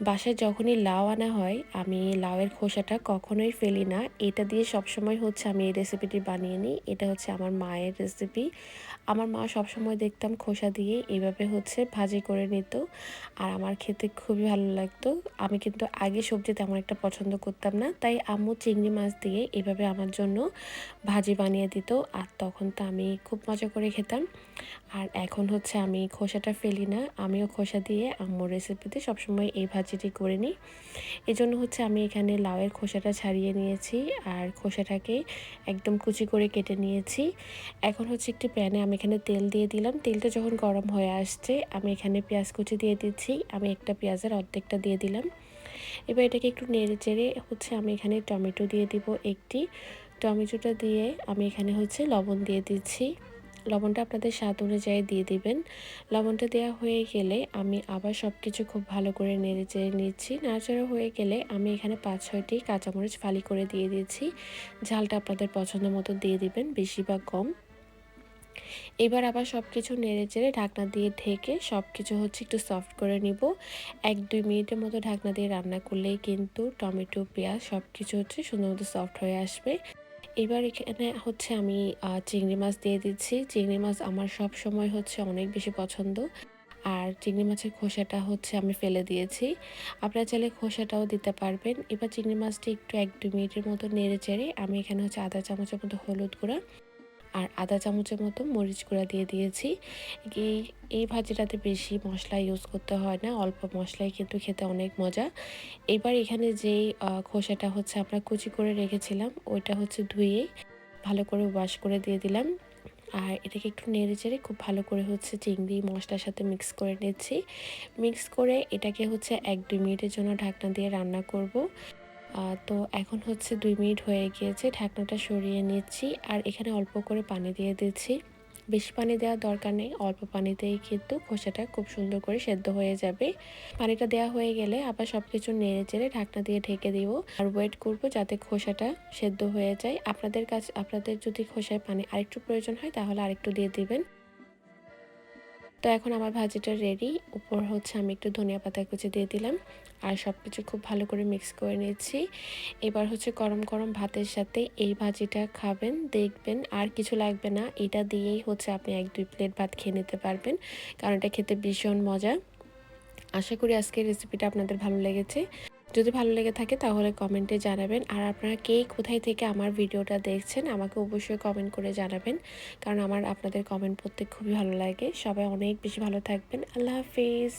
বাসায় যখনই লাউ আনা হয়, আমি লাউয়ের খোসাটা কখনোই ফেলি না। এটা দিয়ে সবসময় হচ্ছে আমি এই রেসিপিটি বানিয়ে নিই। এটা হচ্ছে আমার মায়ের রেসিপি আমার মা সবসময় দেখতাম খোসা দিয়ে এইভাবে হচ্ছে ভাজি করে নিত। আর আমার খেতে খুবই ভালো লাগতো। আমি কিন্তু আগে সবজি তেমন একটা পছন্দ করতাম না। তাই আম্মু চিংড়ি মাছ দিয়ে এভাবে আমার জন্য ভাজি বানিয়ে দিত। আর তখন তো আমি খুব মজা করে খেতাম। আর এখন হচ্ছে আমি খোসাটা ফেলি না। আমিও খোসা দিয়ে আম্মুর রেসিপিতে সবসময় এই ভাজিটি করে নিই। এজন্য হচ্ছে আমি এখানে লাউয়ের খোসাটা ছাড়িয়ে নিয়েছি আর খোসাটাকে একদম কুচি করে কেটে নিয়েছি। এখন হচ্ছে একটি প্যানে আমি এখানে তেল দিয়ে দিলাম। তেলটা যখন গরম হয়ে আসছে, আমি এখানে পেঁয়াজ কুচি দিয়ে দিচ্ছি। আমি একটা পেঁয়াজের অর্ধেকটা দিয়ে দিলাম। এবার এটাকে একটু নেড়ে চেড়ে হচ্ছে আমি এখানে টমেটো দিয়ে দিব একটি। টমেটোটা দিয়ে আমি এখানে হচ্ছে লবণ দিয়ে দিচ্ছি। লবণটা আপনাদের স্বাদ অনুযায়ী দিয়ে দিবেন। লবণটা দেওয়া হয়ে গেলে আমি আবার সব কিছু খুব ভালো করে নেড়ে চেড়ে নিচ্ছি। নাড়াচাড়া হয়ে গেলে আমি এখানে পাঁচ ছয়টি কাঁচামরিচ ফালি করে দিয়ে দিচ্ছি। ঝালটা আপনাদের পছন্দ মতো দিয়ে দিবেন, বেশি বা কম। এবার আবার সব কিছু নেড়ে চেড়ে ঢাকনা দিয়ে ঢেকে সব কিছু হচ্ছে একটু সফট করে নিব। এক দুই মিনিটের মতো ঢাকনা দিয়ে রান্না করলেই কিন্তু টমেটো, পেঁয়াজ সব কিছু হচ্ছে সুন্দর মতো সফট হয়ে আসবে। এবার এখানে হচ্ছে আমি চিংড়ি মাছ দিয়ে দিচ্ছি। চিংড়ি মাছ আমার সব সময় হচ্ছে অনেক বেশি পছন্দ। আর চিংড়ি মাছের খোসাটা হচ্ছে আমি ফেলে দিয়েছি। আপনারা চাইলে খোসাটাও দিতে পারবেন। এবার চিংড়ি মাছটি একটু এক দু মিনিটের মতো নেড়ে চেড়ে আমি এখানে হচ্ছে আধা চামচের মতো হলুদ গুঁড়া আর আধা চামচের মতো মরিচ গুঁড়া দিয়ে দিয়েছি। এই এই ভাজিটাতে বেশি মশলা ইউজ করতে হয় না, অল্প মশলায় কিন্তু খেতে অনেক মজা। এবার এখানে যেই খোসাটা হচ্ছে আমরা কুচি করে রেখেছিলাম, ওইটা হচ্ছে ধুয়ে ভালো করে ওয়াশ করে দিয়ে দিলাম। আর এটাকে একটু নেড়ে চেড়ে খুব ভালো করে হচ্ছে চিংড়ি মশলার সাথে মিক্স করে নিচ্ছি। মিক্স করে এটাকে হচ্ছে এক দুই মিনিটের জন্য ঢাকনা দিয়ে রান্না করব। তো এখন হচ্ছে দুই মিনিট হয়ে গিয়েছে, ঢাকনাটা সরিয়ে নিচ্ছি আর এখানে অল্প করে পানি দিয়ে দিচ্ছি। বেশি পানি দেওয়ার দরকার নেই, অল্প পানিতেই কিন্তু খোসাটা খুব সুন্দর করে সেদ্ধ হয়ে যাবে। পানিটা দেওয়া হয়ে গেলে আবার সব কিছু নেড়ে চেড়ে ঢাকনা দিয়ে ঢেকে দিব আর ওয়েট করব যাতে খোসাটা সেদ্ধ হয়ে যায়। আপনাদের কাছে, আপনাদের যদি খোসায় পানি আরেকটু প্রয়োজন হয় তাহলে আরেকটু দিয়ে দিবেন। তো এখন আমার ভাজিটা রেডি উপর হচ্ছে আমি একটু ধনিয়া পাতা কুচি দিয়ে দিলাম আর সব কিছু খুব ভালো করে মিক্স করে নিয়েছি এবার হচ্ছে গরম গরম ভাতের সাথে এই ভাজিটা খাবেন, দেখবেন আর কিছু লাগবে না। এটা দিয়েই হচ্ছে আপনি এক দুই প্লেট ভাত খেয়ে নিতে পারবেন, কারণ এটা খেতে ভীষণ মজা। আশা করি আজকের রেসিপিটা আপনাদের ভালো লেগেছে। যদি ভালো লেগে থাকে তাহলে কমেন্টে জানাবেন। আর আপনারা কে কোথায় থেকে আমার ভিডিওটা দেখছেন আমাকে অবশ্যই কমেন্ট করে জানাবেন। কারণ আমার আপনাদের কমেন্ট পড়তে খুবই ভালো লাগে। সবাই অনেক বেশি ভালো থাকবেন। আল্লাহ হাফিজ।